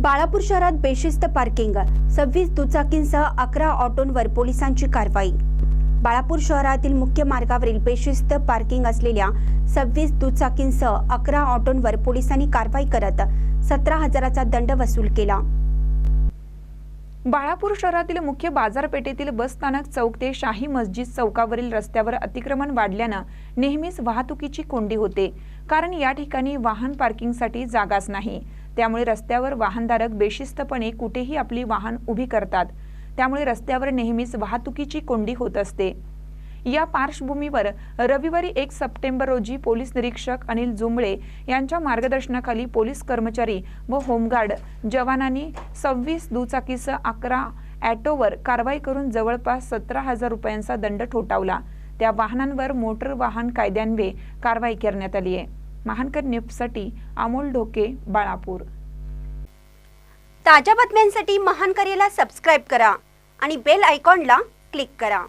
बाळापूर शहरात बेशिस्त पार्किंग सव्वीस दुचाकींसह अकरा ऑटोंवर पोलिसांची कारवाई. बाळापूर शहरातील मुख्य मार्गावरील बेशिस्त पार्किंग असलेल्या सव्वीस दुचाकींसह अकरा ऑटोंवर पोलिसांनी कारवाई करत सतरा हजाराचा दंड वसूल केला. बाळापूर शहरातील मुख्य बाजारपेठेतील बसस्थानक चौक ते शाही मस्जिद चौकावरील रस्त्यावर अतिक्रमण वाढल्यानं नेहमीच वाहतुकीची कोंडी होते. कारण या ठिकाणी वाहन पार्किंगसाठी जागाच नाही. त्यामुळे रस्त्यावर वाहनधारक बेशिस्तपणे कुठेही आपली वाहन उभी करतात. त्यामुळे रस्त्यावर नेहमीच वाहतुकीची कोंडी होत असते. या पार्श्वभूमीवर रविवारी एक सप्टेंबर रोजी पोलीस निरीक्षक अनिल जुंबळे यांच्या मार्गदर्शनाखाली पोलीस कर्मचारी व होमगार्ड जवानांनी सव्वीस दुचाकीसह अकरा ॲटोवर कारवाई करून जवळपास सतरा हजार रुपयांचा दंड ठोठावला. त्या वाहनांवर मोटर वाहन कायद्यान्वये कारवाई करण्यात आली आहे. महानकर न्यूजसाठी अमोल ढोके बाळापूर. ताज्या बातम्यांसाठी महानकरेला सबस्क्राईब करा आणि बेल आयकॉनला क्लिक करा.